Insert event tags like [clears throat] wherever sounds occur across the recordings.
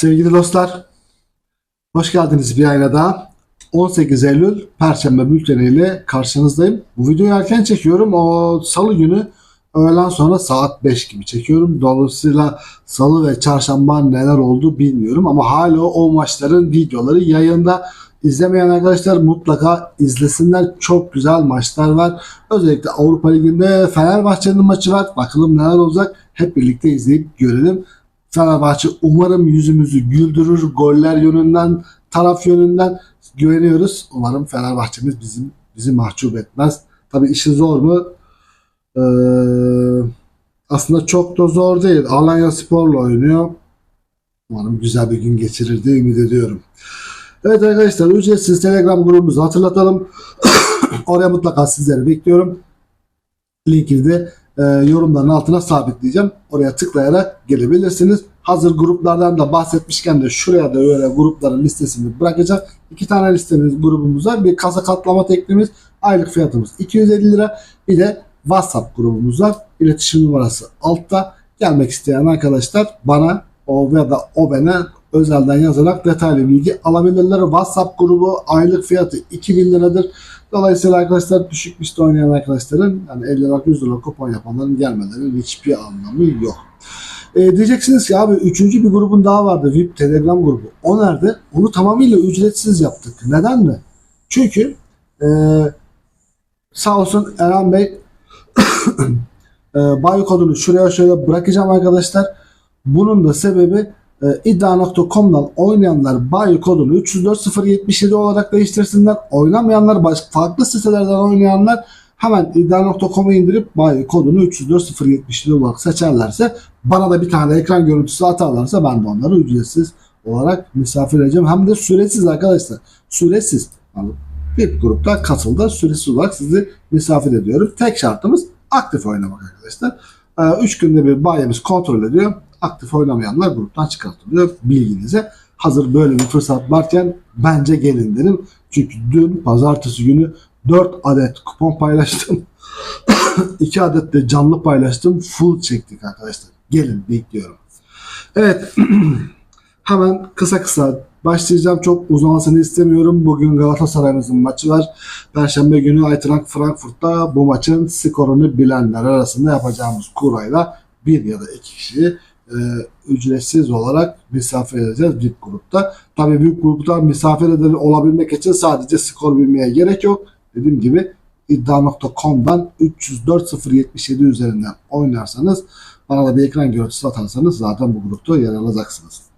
Sevgili dostlar, hoş geldiniz bir ayna daha. 18 Eylül Perşembe bülteniyle karşınızdayım. Bu videoyu erken çekiyorum. O salı günü öğleden sonra saat 5 gibi çekiyorum. Dolayısıyla salı ve çarşamba neler oldu bilmiyorum. Ama hala o maçların videoları yayında. İzlemeyen arkadaşlar mutlaka izlesinler. Çok güzel maçlar var. Özellikle Avrupa Ligi'nde Fenerbahçe'nin maçı var. Bakalım neler olacak. Hep birlikte izleyip görelim. Fenerbahçe umarım yüzümüzü güldürür. Goller yönünden, taraf yönünden güveniyoruz. Umarım Fenerbahçe'miz bizim bizi mahcup etmez. Tabii işi zor mu? Ee, aslında çok da zor değil. Alanya Spor'la oynuyor. Umarım güzel bir gün geçirir diye ümit ediyorum. Evet arkadaşlar ücretsiz Telegram grubumuzu hatırlatalım. [coughs] Oraya mutlaka sizleri bekliyorum. Linkini de e, yorumların altına sabitleyeceğim. Oraya tıklayarak gelebilirsiniz. Hazır gruplardan da bahsetmişken de şuraya da öyle grupların listesini bırakacağım. İki tane listemiz grubumuz var. Bir kasa katlama teknimiz. Aylık fiyatımız 250 lira. Bir de WhatsApp grubumuz var. İletişim numarası altta. Gelmek isteyen arkadaşlar bana o ya da o bana özelden yazarak detaylı bilgi alabilirler. WhatsApp grubu aylık fiyatı 2000 liradır. Dolayısıyla arkadaşlar düşük liste oynayan arkadaşların yani 50 lira 100 lira kupon yapanların gelmelerinin hiçbir anlamı yok. E, diyeceksiniz ki abi üçüncü bir grubun daha vardı VIP Telegram grubu. O nerede? Onu tamamıyla ücretsiz yaptık. Neden mi? Çünkü e, sağ olsun Eren Bey [coughs] e, bayi kodunu şuraya şöyle bırakacağım arkadaşlar. Bunun da sebebi e, iddia.com'dan oynayanlar bayi kodunu 304.077 olarak değiştirsinler. Oynamayanlar başka farklı sitelerden oynayanlar hemen iddia.com'u indirip bayi kodunu 304.077 olarak seçerlerse bana da bir tane ekran görüntüsü atarlarsa ben de onları ücretsiz olarak misafir edeceğim. Hem de süresiz arkadaşlar. Süresiz. Yani bir grupta katıldı. Süresiz olarak sizi misafir ediyorum. Tek şartımız aktif oynamak arkadaşlar. 3 günde bir bayimiz kontrol ediyor. Aktif oynamayanlar gruptan çıkartılıyor. Bilginize. Hazır böyle bir fırsat varken bence gelin derim. Çünkü dün pazartesi günü 4 adet kupon paylaştım. [coughs] 2 adet de canlı paylaştım. Full çektik arkadaşlar. Gelin bekliyorum. Evet. [coughs] Hemen kısa kısa başlayacağım. Çok uzamasını istemiyorum. Bugün Galatasaray'ımızın maçı var. Perşembe günü Eintracht Frankfurt'ta bu maçın skorunu bilenler arasında yapacağımız kurayla bir ya da iki kişiyi e, ücretsiz olarak misafir edeceğiz büyük grupta. Tabii büyük grupta misafir eden olabilmek için sadece skor bilmeye gerek yok. Dediğim gibi iddia.com'dan 304.077 üzerinden oynarsanız bana da bir ekran görüntüsü atarsanız zaten bu grupta yer alacaksınız.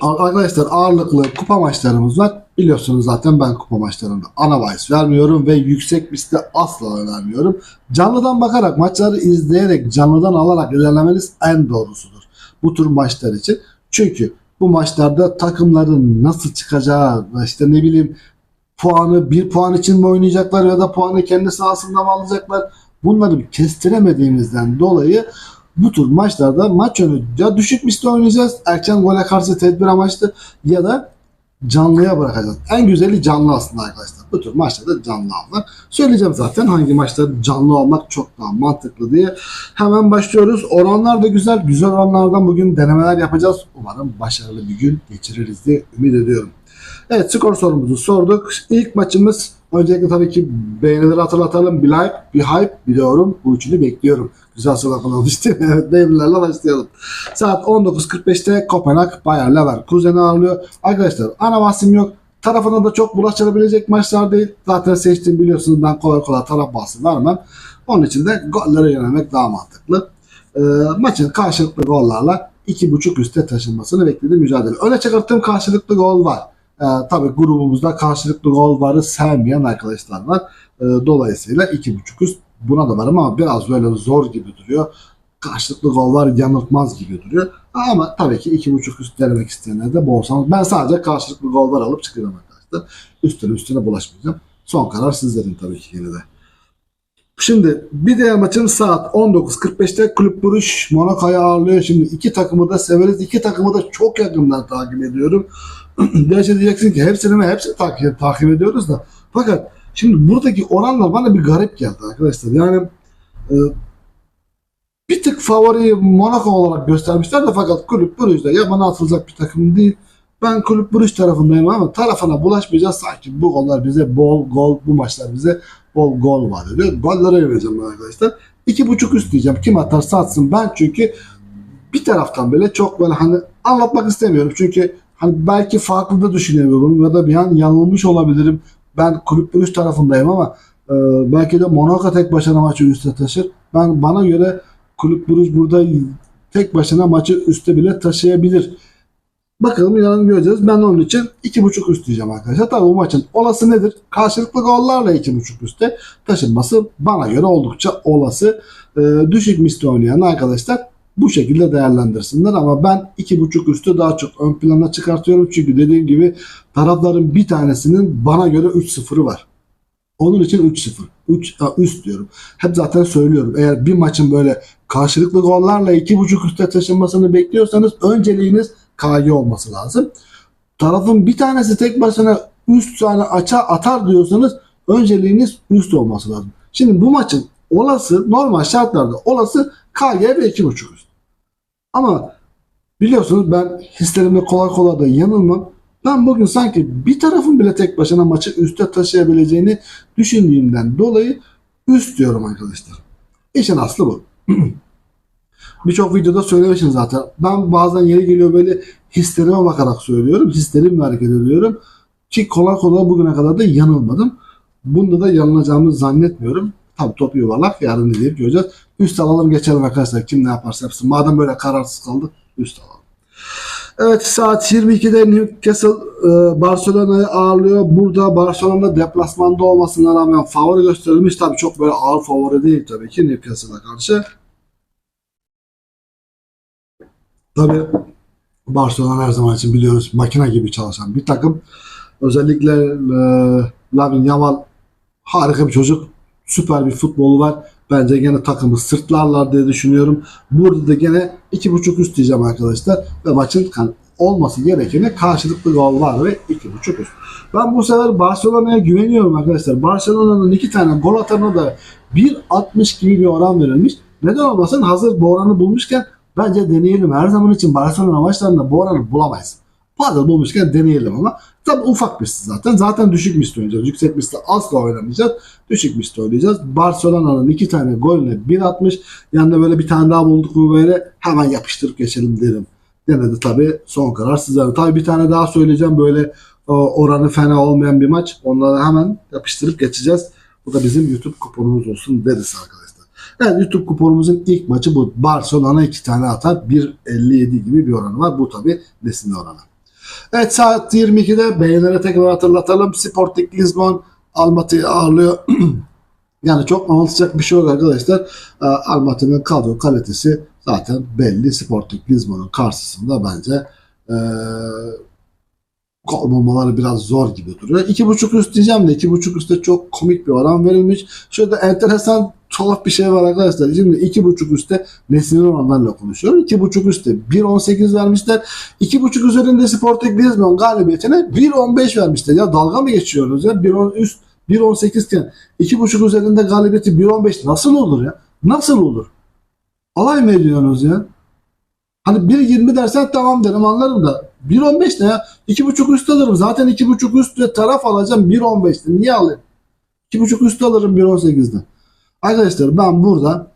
Arkadaşlar ağırlıklı kupa maçlarımız var. Biliyorsunuz zaten ben kupa maçlarında ana bahis vermiyorum ve yüksek liste asla önermiyorum. Canlıdan bakarak maçları izleyerek canlıdan alarak ilerlemeniz en doğrusudur. Bu tür maçlar için. Çünkü bu maçlarda takımların nasıl çıkacağı işte ne bileyim puanı bir puan için mi oynayacaklar ya da puanı kendi sahasında mı alacaklar bunları kestiremediğimizden dolayı bu tür maçlarda maç önü ya düşük misli oynayacağız erken gole karşı tedbir amaçlı ya da canlıya bırakacağız. En güzeli canlı aslında arkadaşlar. Bu tür maçlarda canlı almak. Söyleyeceğim zaten hangi maçta canlı almak çok daha mantıklı diye. Hemen başlıyoruz. Oranlar da güzel. Güzel oranlardan bugün denemeler yapacağız. Umarım başarılı bir gün geçiririz diye ümit ediyorum. Evet skor sorumuzu sorduk. İlk maçımız öncelikle tabii ki beğenileri hatırlatalım. Bir like, bir hype, bir yorum. Bu üçünü bekliyorum. Güzel soru kullanmış değil mi? Evet beğenilerle başlayalım. Saat 19.45'te Kopenhag Bayer Leverkusen'i ağırlıyor. Arkadaşlar ana bahsim yok. Tarafına da çok bulaştırabilecek maçlar değil. Zaten seçtiğim biliyorsunuz ben kolay kolay taraf bahsi vermem. Onun için de gollere yönelmek daha mantıklı. Ee, maçın karşılıklı gollarla 2.5 üste taşınmasını beklediğim mücadele. Öne çıkarttığım karşılıklı gol var. Ee, tabii grubumuzda karşılıklı gol varı sevmeyen arkadaşlar var. Ee, dolayısıyla 2.5 üst buna da varım ama biraz böyle zor gibi duruyor. Karşılıklı gol var yanıltmaz gibi duruyor. Ama tabii ki 2.5 üst denemek isteyenler de bol şans. Ben sadece karşılıklı gol var alıp çıkıyorum arkadaşlar. Üstüne üstüne bulaşmayacağım. Son karar sizlerin tabii ki yine de. Şimdi bir diğer maçım saat 19.45'te Kulüp Buruş Monaco'yu ağırlıyor. Şimdi iki takımı da severiz. İki takımı da çok yakından takip ediyorum. [clears throat] Gerçi diyeceksin ki hepsini mi hepsini takip, takip ediyoruz da. Fakat şimdi buradaki oranlar bana bir garip geldi arkadaşlar. Yani e, bir tık favori Monaco olarak göstermişler de fakat Kulüp Brugge'de yabana atılacak bir takım değil. Ben Kulüp Brugge tarafındayım ama tarafına bulaşmayacağız. Sanki bu goller bize bol gol, bu maçlar bize bol gol var diyor. Gollere ben arkadaşlar. İki buçuk üst diyeceğim. Kim atarsa atsın. Ben çünkü bir taraftan böyle çok böyle hani anlatmak istemiyorum. Çünkü hani belki farklı da düşünebilirim ya da bir an yanılmış olabilirim. Ben Kulüp Brugge tarafındayım ama e, belki de Monaco tek başına maçı üste taşır. Ben bana göre Kulüp Brugge burada tek başına maçı üste bile taşıyabilir. Bakalım yarın göreceğiz. Ben onun için 2.5 üst diyeceğim arkadaşlar. Tabii bu maçın olası nedir? Karşılıklı gollarla 2.5 üste taşınması bana göre oldukça olası. Ee, düşük misli oynayan arkadaşlar bu şekilde değerlendirsinler ama ben 2.5 üstü daha çok ön plana çıkartıyorum. Çünkü dediğim gibi tarafların bir tanesinin bana göre 3-0'ı var. Onun için 3-0. 3 a, üst diyorum. Hep zaten söylüyorum. Eğer bir maçın böyle karşılıklı gollarla 2.5 üste taşınmasını bekliyorsanız önceliğiniz KG olması lazım. Tarafın bir tanesi tek başına üst tane aça atar diyorsanız önceliğiniz üst olması lazım. Şimdi bu maçın olası normal şartlarda olası KG ve 2.5 üst. Ama biliyorsunuz ben hislerimde kolay kolay da yanılmam. Ben bugün sanki bir tarafın bile tek başına maçı üste taşıyabileceğini düşündüğümden dolayı üst diyorum arkadaşlar. İşin aslı bu. [clears throat] Birçok videoda söylemişim zaten. Ben bazen yeri geliyor böyle hislerime bakarak söylüyorum. Hislerimle hareket ediyorum. Ki kolay kolay bugüne kadar da yanılmadım. Bunda da yanılacağımı zannetmiyorum. Tabi top yuvarlak yarın izleyip göreceğiz. Üst alalım geçelim arkadaşlar. Kim ne yaparsa yapsın. Madem böyle kararsız kaldı üst alalım. Evet saat 22'de Newcastle e, Barcelona'yı ağırlıyor. Burada Barcelona deplasmanda olmasına rağmen favori gösterilmiş. Tabii çok böyle ağır favori değil tabii ki Newcastle'a karşı. Tabii Barcelona her zaman için biliyoruz makine gibi çalışan bir takım. Özellikle e, Lamine Yamal harika bir çocuk. Süper bir futbolu var. Bence gene takımı sırtlarlar diye düşünüyorum. Burada da gene 2.5 üst diyeceğim arkadaşlar. Ve maçın kan- olması gerekeni karşılıklı gol var ve 2.5 üst. Ben bu sefer Barcelona'ya güveniyorum arkadaşlar. Barcelona'nın iki tane gol atarına da 1.60 gibi bir oran verilmiş. Neden olmasın hazır bu oranı bulmuşken bence deneyelim. Her zaman için Barcelona maçlarında bu oranı bulamayız. Fazla bulmuşken deneyelim ama tabi ufak misli zaten. Zaten düşük misli oynayacağız. Yüksek misli asla oynamayacağız. Düşük misli oynayacağız. Barcelona'nın iki tane golüne 1.60. Yanında böyle bir tane daha bulduk mu böyle hemen yapıştırıp geçelim derim. Denedi tabi son karar sizlere. Tabi bir tane daha söyleyeceğim böyle o, oranı fena olmayan bir maç. Onları hemen yapıştırıp geçeceğiz. Bu da bizim YouTube kuponumuz olsun deriz arkadaşlar. Evet YouTube kuponumuzun ilk maçı bu. Barcelona iki tane atar. 1.57 gibi bir oranı var. Bu tabi nesin oranı. Evet saat 22'de beğenilere tekrar hatırlatalım. Sporting Lisbon Almaty'yi ağırlıyor. [clears throat] yani çok anlatacak bir şey yok arkadaşlar. Ee, Almaty'nin kadro kalitesi zaten belli. Sporting Lisbon'un karşısında bence ee, gol biraz zor gibi duruyor. 2.5 üst diyeceğim de 2.5 üstte çok komik bir oran verilmiş. Şurada enteresan tuhaf bir şey var arkadaşlar. Şimdi 2.5 üstte Nesin'in oranlarla konuşuyorum. 2.5 üstte 1.18 vermişler. 2.5 üzerinde Sporting Lisbon galibiyetine 1.15 vermişler. Ya dalga mı geçiyoruz ya? 1.10 üst 1.18 iken 2.5 üzerinde galibiyeti 1.15 nasıl olur ya? Nasıl olur? Alay mı ediyorsunuz ya? Hani 1.20 dersen tamam derim anlarım da 1.15 ne ya? 2.5 üst alırım. Zaten 2.5 üst ve taraf alacağım 1.15'te. Niye alayım? 2.5 üst alırım 1.18'de. Arkadaşlar ben burada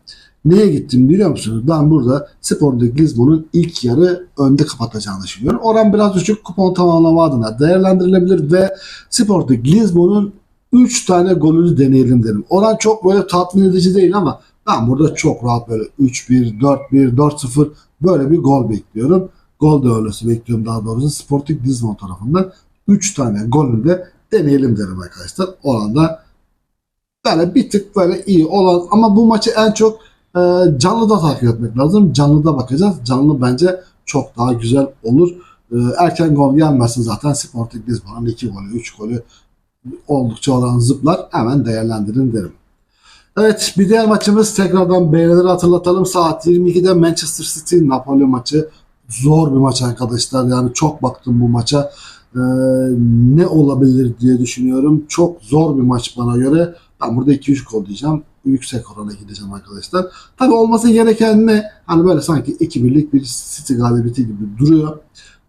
neye gittim biliyor musunuz? Ben burada Sporting Lisbon'un ilk yarı önde kapatacağını düşünüyorum. Oran biraz düşük kupon tamamlama adına değerlendirilebilir ve Sporting Lisbon'un 3 tane golünü deneyelim derim. Oran çok böyle tatmin edici değil ama ben burada çok rahat böyle 3-1, 4-1, 4-0 böyle bir gol bekliyorum. Gol dövülesi bekliyorum daha doğrusu Sporting Lisbon tarafından 3 tane golünü de deneyelim derim arkadaşlar. Oranda böyle bir tık böyle iyi olan ama bu maçı en çok e, canlıda takip etmek lazım. Canlıda bakacağız. Canlı bence çok daha güzel olur. E, erken gol gelmesin zaten Sporting Lisbon'un 2 golü 3 golü oldukça olan zıplar hemen değerlendirin derim. Evet bir diğer maçımız tekrardan beğenileri hatırlatalım. Saat 22'de Manchester City Napoli maçı. Zor bir maç arkadaşlar. Yani çok baktım bu maça. Ee, ne olabilir diye düşünüyorum. Çok zor bir maç bana göre. Ben burada 2-3 gol diyeceğim. yüksek orana gideceğim arkadaşlar. Tabi olması gereken ne? Hani böyle sanki 2-1'lik bir City galibiyeti gibi duruyor.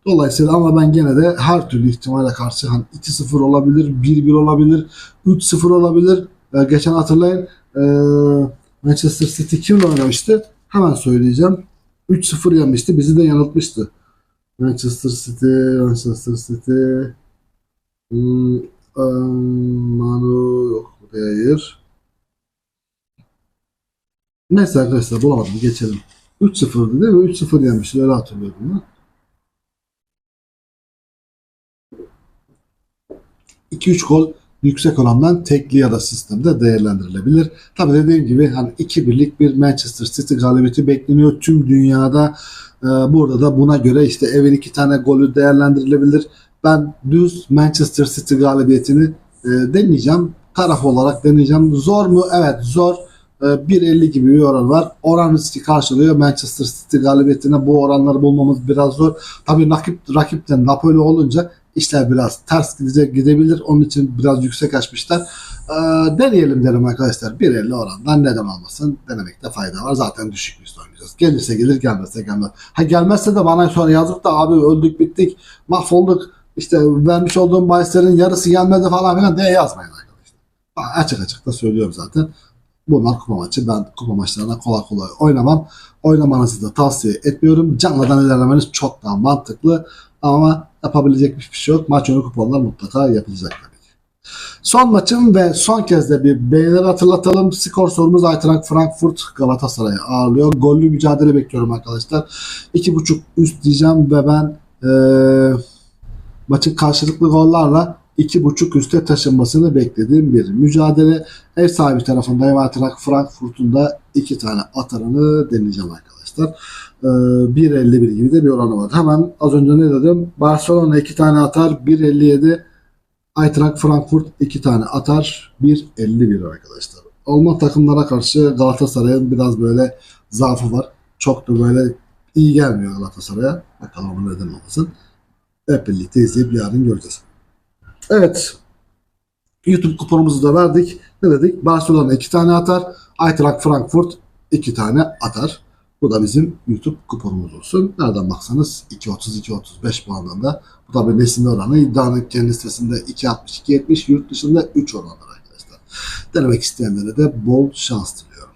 Dolayısıyla ama ben gene de her türlü ihtimale karşı hani 2-0 olabilir, 1-1 olabilir, 3-0 olabilir. Ee, geçen hatırlayın ee, Manchester City kimle oynamıştı? Hemen söyleyeceğim. 3-0 yenmişti. Bizi de yanıltmıştı. Manchester City, Manchester City. Hmm, eee, Manu yok değil. Neyse arkadaşlar bulamadım geçelim. 3-0'dı değil mi? 3-0 yenmişti öyle hatırlıyordum ben. 2-3 gol yüksek orandan tekli ya da sistemde değerlendirilebilir. Tabii dediğim gibi hani 2-1'lik bir Manchester City galibiyeti bekleniyor tüm dünyada. Ee, burada da buna göre işte evin iki tane golü değerlendirilebilir. Ben düz Manchester City galibiyetini e, deneyeceğim. Taraf olarak deneyeceğim. Zor mu? Evet zor. Ee, 1.50 gibi bir oran var. Oran riski karşılıyor. Manchester City galibiyetine bu oranları bulmamız biraz zor. Tabii rakip, rakipten Napoli olunca işler biraz ters gidecek gidebilir. Onun için biraz yüksek açmışlar. Ee, deneyelim derim arkadaşlar. 1.50 orandan neden olmasın? Denemekte fayda var. Zaten düşük üstü oynayacağız. Gelirse gelir gelmezse gelmez. Ha gelmezse de bana sonra yazıp da abi öldük bittik mahvolduk işte vermiş olduğum bahislerin yarısı gelmedi falan filan diye yazmayın açık açık da söylüyorum zaten. Bunlar kupa maçı. Ben kupa maçlarına kolay kolay oynamam. Oynamanızı da tavsiye etmiyorum. Canlıdan ilerlemeniz çok daha mantıklı. Ama yapabilecek bir şey yok. Maç önü kuponlar mutlaka yapılacak tabii. Son maçım ve son kez de bir beğenileri hatırlatalım. Skor sorumuz Eintracht Frankfurt Galatasaray'ı ağırlıyor. Gollü mücadele bekliyorum arkadaşlar. 2.5 üst diyeceğim ve ben eee maçın karşılıklı gollarla 2.5 üste taşınmasını beklediğim bir mücadele. Ev sahibi tarafında Eintracht Frankfurt'un da iki tane atarını deneyeceğim arkadaşlar. Ee, 1.51 gibi de bir oranı var. Hemen az önce ne dedim? Barcelona iki tane atar 1.57 Eintracht Frankfurt iki tane atar 1.51 arkadaşlar. Alman takımlara karşı Galatasaray'ın biraz böyle zaafı var. Çok da böyle iyi gelmiyor Galatasaray'a. Bakalım neden olmasın. Hep birlikte izleyip yarın göreceğiz. Evet. YouTube kuponumuzu da verdik. Ne dedik? Barcelona iki tane atar. Eintracht Frankfurt iki tane atar. Bu da bizim YouTube kuponumuz olsun. Nereden baksanız 2.30-2.35 puanında. Bu tabi nesin oranı. İddianın kendi sitesinde 2.60-2.70 yurt dışında 3 oranlar arkadaşlar. Denemek isteyenlere de bol şans diliyorum.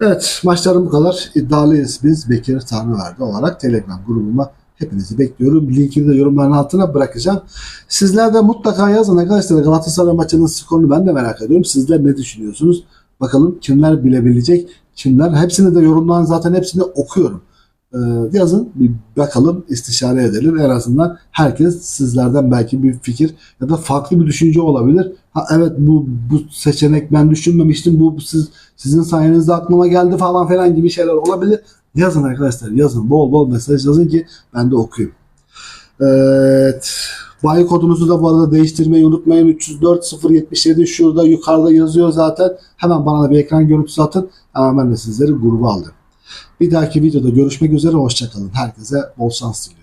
Evet maçlarım bu kadar. İddialıyız biz Bekir Tanrıverdi olarak Telegram grubuma Hepinizi bekliyorum. Linkini de yorumların altına bırakacağım. Sizler de mutlaka yazın arkadaşlar. Galatasaray maçının skorunu ben de merak ediyorum. Sizler ne düşünüyorsunuz? Bakalım kimler bilebilecek? Kimler? Hepsini de yorumların zaten hepsini okuyorum. Ee, yazın bir bakalım istişare edelim. En azından herkes sizlerden belki bir fikir ya da farklı bir düşünce olabilir. Ha, evet bu bu seçenek ben düşünmemiştim. Bu siz sizin sayenizde aklıma geldi falan filan gibi şeyler olabilir. Yazın arkadaşlar yazın. Bol bol mesaj yazın ki ben de okuyayım. Evet. Bayi kodunuzu da bu arada değiştirmeyi unutmayın. 304 077 şurada yukarıda yazıyor zaten. Hemen bana da bir ekran görüntüsü atın. Hemen ben de sizleri gruba aldım. Bir dahaki videoda görüşmek üzere. Hoşçakalın. Herkese bol şans diliyorum.